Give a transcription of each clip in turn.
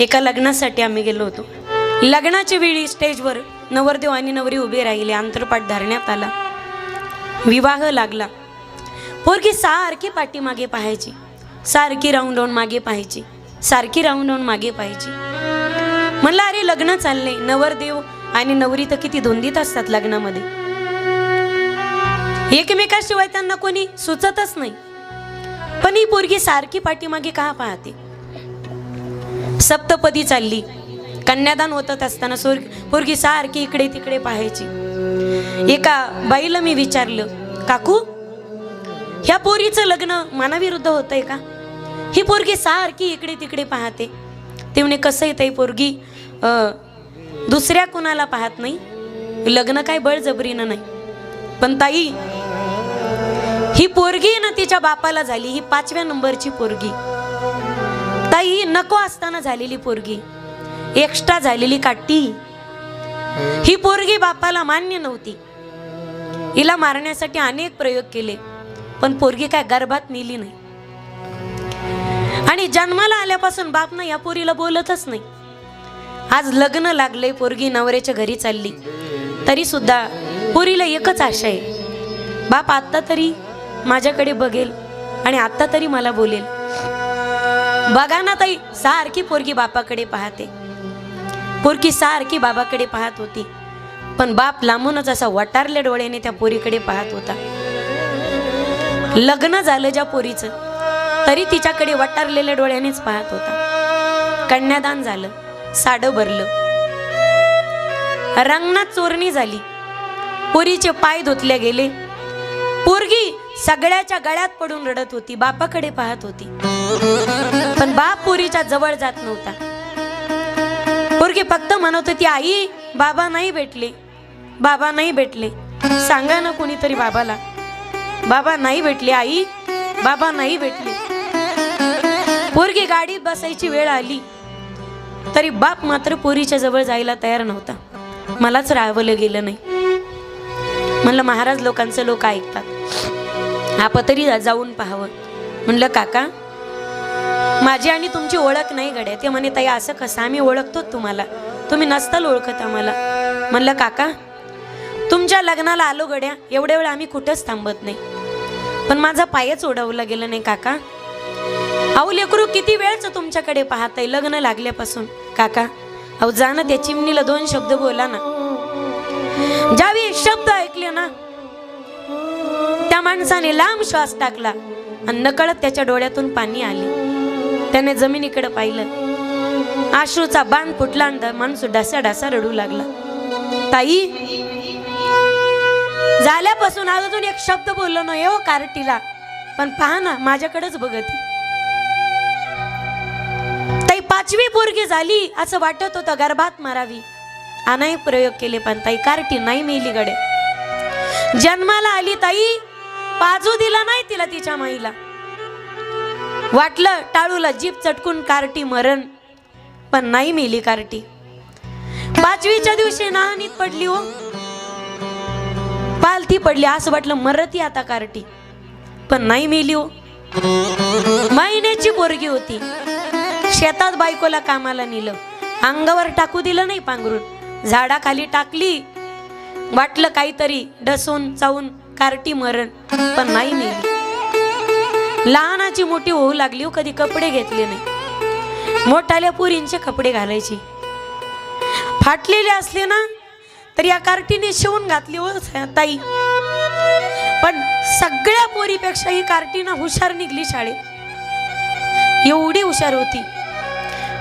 एका लग्नासाठी आम्ही गेलो होतो. लग्नाच्या वेळी स्टेजवर नवरदेव आणि नवरी उभे राहिले अंतरपाठ धरण्यात आला. विवाह लागला. पोरगी सारखी पाठीमागे पाहायची सारखी राहून राहून मागे पाहायची सारखी राहून राहून मागे पाहायची. म्हणलं अरे लग्न चालले नवरदेव आणि नवरी तर किती धुंदीत असतात लग्नामध्ये. एकमेकाशिवाय त्यांना कोणी सुचतच नाही. पण ही पोरगी सारखी पाठीमागे का पाहते? सप्तपदी चालली. कन्यादान होतच असताना सोर पोरगी सारखी इकडे तिकडे पाहायची. एका बाईला मी विचारलं काकू ह्या पोरीचं लग्न मनाविरुद्ध होतंय का? ही पोरगी सारखी इकडे तिकडे पाहते. ते म्हणे कसं येतं ही पोरगी? दुसऱ्या कुणाला पाहत नाही? लग्न काय बळजबरीनं नाही. पण ताई ही पोरगी ना तिच्या बापाला झाली ही पाचव्या नंबरची पोरगी. काही नको असताना झालेली पोरगी. एक्स्ट्रा झालेली काट्टी. ही पोरगी बापाला मान्य नव्हती. हिला मारण्यासाठी अनेक प्रयोग केले पण पोरगी काय गर्भात नेली नाही. आणि जन्माला आल्यापासून बाप ना या पोरीला बोलतच नाही. आज लग्न लागले पोरगी नवऱ्याच्या घरी चालली. तरी सुद्धा पोरीला एकच आशा आहे. बाप आत्ता तरी माझ्याकडे बघेल आणि आत्ता तरी मला बोलेल. बघा ना ताई सारखी पोरगी बापाकडे पाहते. पोरगी सारखी बाबाकडे पाहत होती. पण बाप लांबूनच असा वटारल्या डोळ्याने त्या पोरीकडे पाहत होता. लग्न झालं ज्या पोरीचं तरी तिच्याकडे वटारलेल्या डोळ्यानेच पाहत होता. कन्यादान झालं साडं भरलं. रंगणात चोरणी झाली. पोरीचे पाय धुतले गेले. पोरगी सगळ्याच्या गळ्यात पडून रडत होती बापाकडे पाहत होती. पण बाप पुरीच्या जवळ जात नव्हता. पोरगी फक्त म्हणत होती आई बाबा नाही भेटले. बाबा नाही भेटले. सांगा ना कोणीतरी बाबाला. बाबा नाही भेटले आई. बाबा नाही भेटले. पोरगी गाडीत बसायची वेळ आली. तरी बाप मात्र पोरीच्या जवळ जायला तयार नव्हता. मलाच राहावलं गेलं नाही. म्हणलं महाराज लोकांचं लोक ऐकतात. आपण तरी जाऊन पाहावं. म्हणलं काका माझी आणि तुमची ओळख नाही गड्या. ते म्हणे ताई असं कसं? आम्ही ओळखतो तुम्हाला. तुम्ही नसताल ओळखत आम्हाला. म्हणलं काका तुमच्या लग्नाला आलो गड्या. एवढ्या वेळ आम्ही कुठंच थांबत नाही. पण माझा पायच ओढवला गेला नाही काका. अहो लेकरू किती वेळच तुमच्याकडे पाहताय? लग्न लागल्यापासून. काका अहो जा ना त्या चिमणीला दोन शब्द बोला ना. ज्यावेळी शब्द ऐकले ना त्या माणसाने लांब श्वास टाकला आणि नकळत त्याच्या डोळ्यातून पाणी आले. त्याने जमिनीकडे पाहिलं. आश्रूचा बांध फुटला आणि माणूस ढासा ढासा रडू लागला. ताई झाल्यापासून अजून एक शब्द बोललो ना हो कार्टीला. पण पहा ना माझ्याकडेच बघत ताई पाचवी पोरगी झाली असं वाटत होतं गर्भात मारावी. अनेक प्रयोग केले पण ताई कार्टी नाही मेली गडे जन्माला आली ताई पाजू दिला नाही तिला तिच्या माईला. वाटलं टाळूला जीप चटकून कार्टी मरण पण नाही मेली कार्टी. पाचवीच्या दिवशी नाहनीत पडली हो. पालथी पडली असं वाटलं मरती आता कार्टी पण नाही मेली हो. महिन्याची पोरगी होती. शेतात बायकोला कामाला नेलं. अंगावर टाकू दिलं नाही पांघरून. झाडाखाली टाकली. वाटलं काहीतरी डसून चावून कार्टी मरण पण नाही मेली. लहानाची मोठी होऊ लागली हो कधी कपडे घेतले नाही. मोठाल्या पुरींचे कपडे घालायचे. फाटलेले असले ना तर या कार्टीने शिवून घातली हो ताई. पण सगळ्या पोरीपेक्षा ही कार्टीनं हुशार निघली शाळेत. एवढी हुशार होती.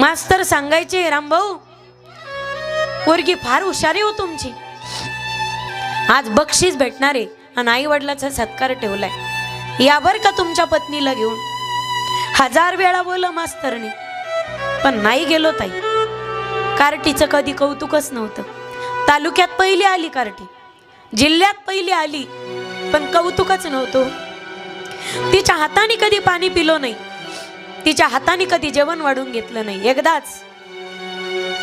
मास्तर सांगायचे रामभाऊ पोरगी फार हुशार हो तुमची. आज बक्षीस भेटणार आहे आणि आई वडिलाचा सत्कार ठेवलाय. यावर का तुमच्या पत्नीला घेऊन? हजार वेळा बोल मास्तरने पण नाही गेलो ताई. कार्टीचं कधी कौतुकच नव्हतं. तालुक्यात पहिली आली कार्टी जिल्ह्यात पहिली आली पण कौतुकच नव्हतं. तिच्या हाताने कधी पाणी पिलो नाही. तिच्या हाताने कधी जेवण वाढून घेतलं नाही. एकदाच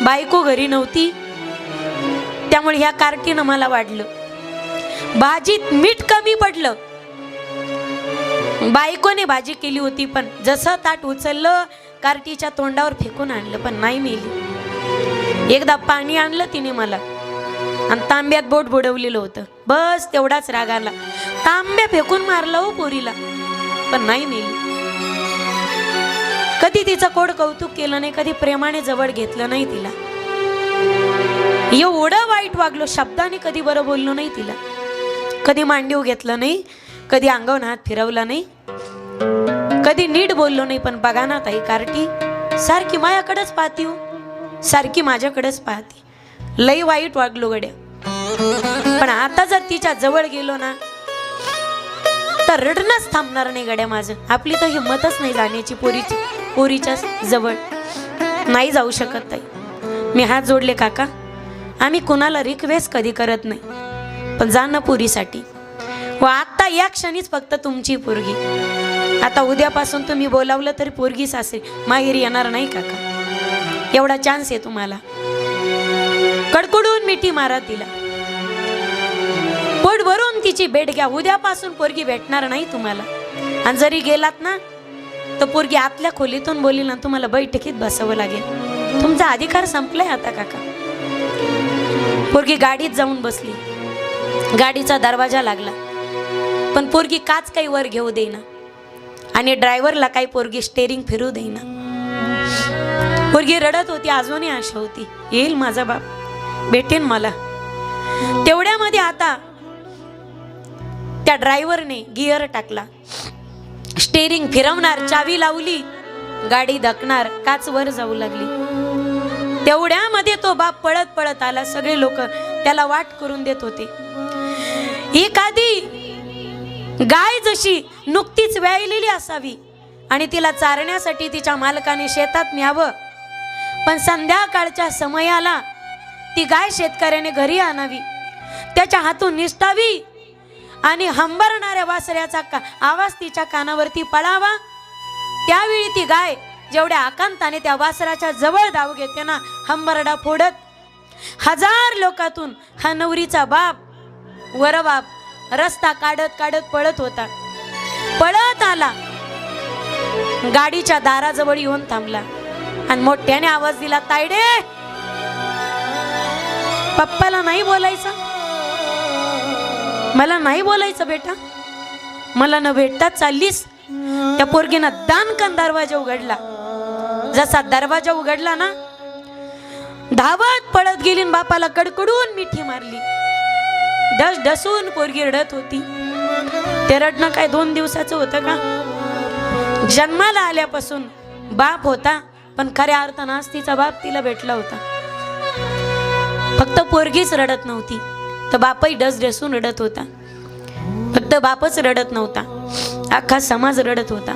बायको घरी नव्हती त्यामुळे ह्या कार्टीनं मला वाढलं. भाजीत मीठ कमी पडलं बायकोने भाजी केली होती पण जसं ताट उचललं कार्टीच्या तोंडावर फेकून आणलं पण नाही मेली. एकदा पाणी आणलं तिने मला. आणि तांब्यात बोट बुडवलेलं होतं. बस तेवढाच राग आला. तांब्या फेकून मारला हो पोरीला पण नाही मेली. कधी तिचं कोड कौतुक केलं नाही कधी प्रेमाने जवळ घेतलं नाही तिला. एवढं वाईट वागलो शब्दाने कधी बरं बोललो नाही तिला. कधी मांडीव घेतलं नाही कधी अंगावर हात फिरवला नाही कधी नीट बोललो नाही पण बघा ना ताई कार्टी सारखी मायाकडेच पाहती हो सारखी माझ्याकडेच पाहती. लई वाईट वागलो गड्या. पण आता जर तिच्या जवळ गेलो ना तर रडणंच थांबणार नाही गड्या माझं. आपली तर हिंमतच नाही जाण्याची पोरीची पोरीच्या जवळ. नाही जाऊ शकत ताई. मी हात जोडले काका. आम्ही कुणाला रिक्वेस्ट कधी करत नाही. पण जा ना पुरीसाठी. व आत्ता या क्षणीच फक्त तुमची पोरगी. आता उद्यापासून तुम्ही बोलावलं तरी पोरगीच असेल माहेरी येणार नाही काका. एवढा चान्स आहे तुम्हाला. कडकडून मिठी मारा तिला. पोट भरून तिची भेट घ्या. उद्यापासून पोरगी भेटणार नाही तुम्हाला. आणि जरी गेलात ना तर पोरगी आतल्या खोलीतून बोलील ना तुम्हाला बैठकीत बसावं लागेल. तुमचा अधिकार संपलाय आता काका. पोरगी गाडीत जाऊन बसली. गाडीचा दरवाजा लागला. पण पोरगी काच काही वर घेऊ देईना. आणि ड्रायव्हरला काही पोरगी स्टेरिंग फिरू देईना. पोरगी रडत होती अजूनही आशा होती. येईल माझा बाप भेटेन मला. तेवढ्यामध्ये आता त्या ड्रायव्हरने गिअर टाकला. स्टेरिंग फिरवणार चावी लावली गाडी धकणार काच वर जाऊ लागली. तेवढ्यामध्ये तो बाप पळत पळत आला. सगळे लोक त्याला वाट करून देत होते. एखादी गाय जशी नुकतीच व्यायलेली असावी आणि तिला चारण्यासाठी तिच्या मालकाने शेतात न्यावं. पण संध्याकाळच्या समयाला ती गाय शेतकऱ्याने घरी आणावी. त्याच्या हातून निष्ठावी आणि हंबरणाऱ्या वासऱ्याचा का आवाज तिच्या कानावरती पळावा. त्यावेळी ती गाय जेवढ्या आकांताने त्या वासराच्या जवळ धाव घेते ना हंबरडा फोडत हजार लोकातून हा नवरीचा बाप वरबाप रस्ता काढत काढत पळत होता. पळत आला. गाडीच्या दाराजवळ येऊन थांबला. आणि मोठ्याने आवाज दिला तायडे! पप्पाला नाही बोलायचं. मला नाही बोलायचं बेटा. मला न भेटता चाललीस. त्या पोरगीनं दानकन दरवाजा उघडला. जसा दरवाजा उघडला ना धावत पळत गेली बापाला कडकडून मिठी मारली. डस डसून पोरगी रडत होती. ते रडणं काय दोन दिवसाचं होतं का? जन्माला आल्यापासून बाप होता पण खऱ्या अर्थानं तिचा बाप तिला भेटला होता. फक्त पोरगीच रडत नव्हती तर बापही डस डसून रडत होता. फक्त बापच रडत नव्हता अख्खा समाज रडत होता.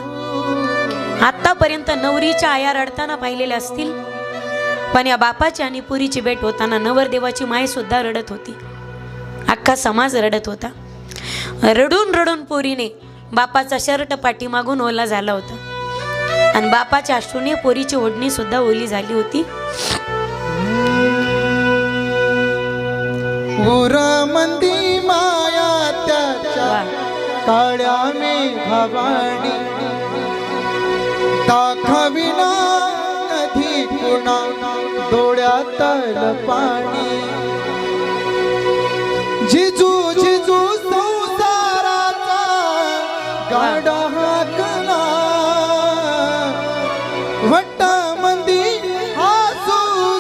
आतापर्यंत नवरीच्या आया रडताना पाहिलेल्या असतील पण या बापाची आणि पुरीची भेट होताना नवरदेवाची माय सुद्धा रडत होती. अख्खा समाज रडत होता. रडून रडून पोरीने बापाचा शर्ट पाठीमागून ओला झाला होता. आणि बापाच्या अश्रूने पोरीची ओढणी सुद्धा ओली झाली होती. उरमंदी माया त्याच्या दाखविना नदी डोळ्यातल पाणी गाडा हाकला. वट्टा मंदी हासू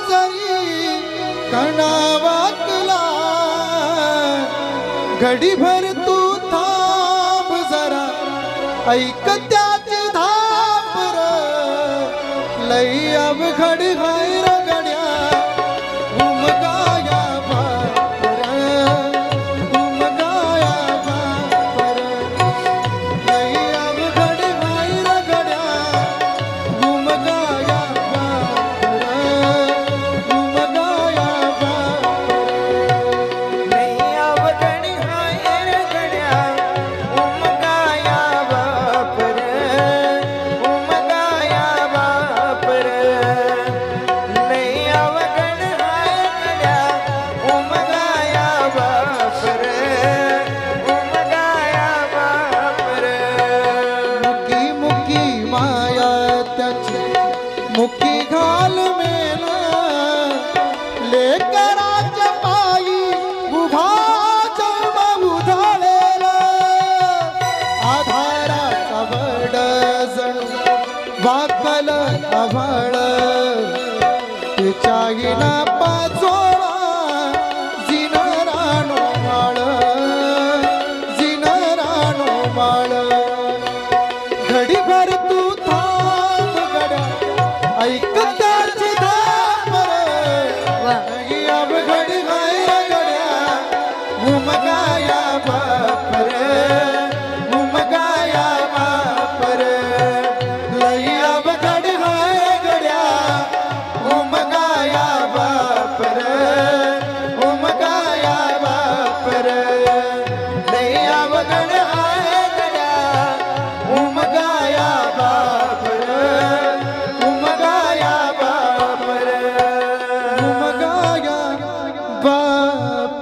जरी कणा वाकला. घडीभर तू थांब जरा ऐक त्याची धाप र लई अवघड हाय. okay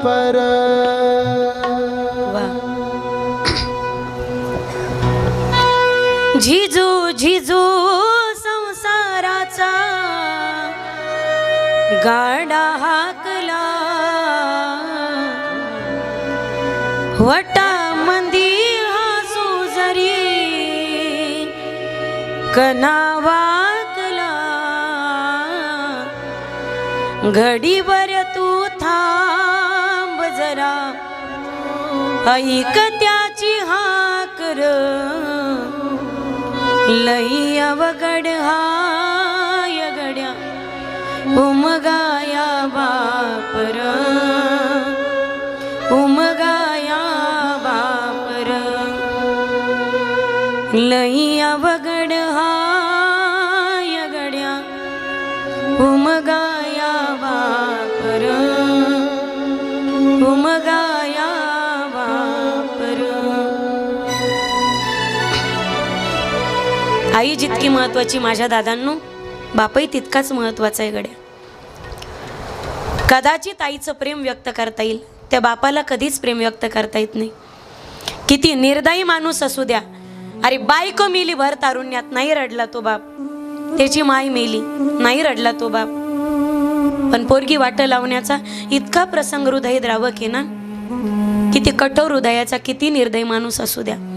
पर। झिजू झिजू संसाराचा गाडा हाकला. वटा मंदी हसू जरी कनावाकला घडी घडीभर ऐक त्याची हाकर. लई अवघड हाय गड्या. उमगाया बापर. उमगाया बापर. लई अवघड आई महत्वाची माझ्या दादांनो. बापही तितकाच महत्त्वाचा आहे गड्या. कदाचित आईचं प्रेम व्यक्त करता येईल. त्या बापाला कधीच प्रेम व्यक्त करता येत नाही. किती निर्दयी माणूस असू द्या. अरे बायको मेली भर तारुण्यात नाही रडला तो बाप. त्याची माय मेली नाही रडला तो बाप. पण पोरगी वाट लावण्याचा इतका प्रसंग हृदय द्रावक आहे ना. किती कठोर हृदयाचा किती निर्दय माणूस असू द्या.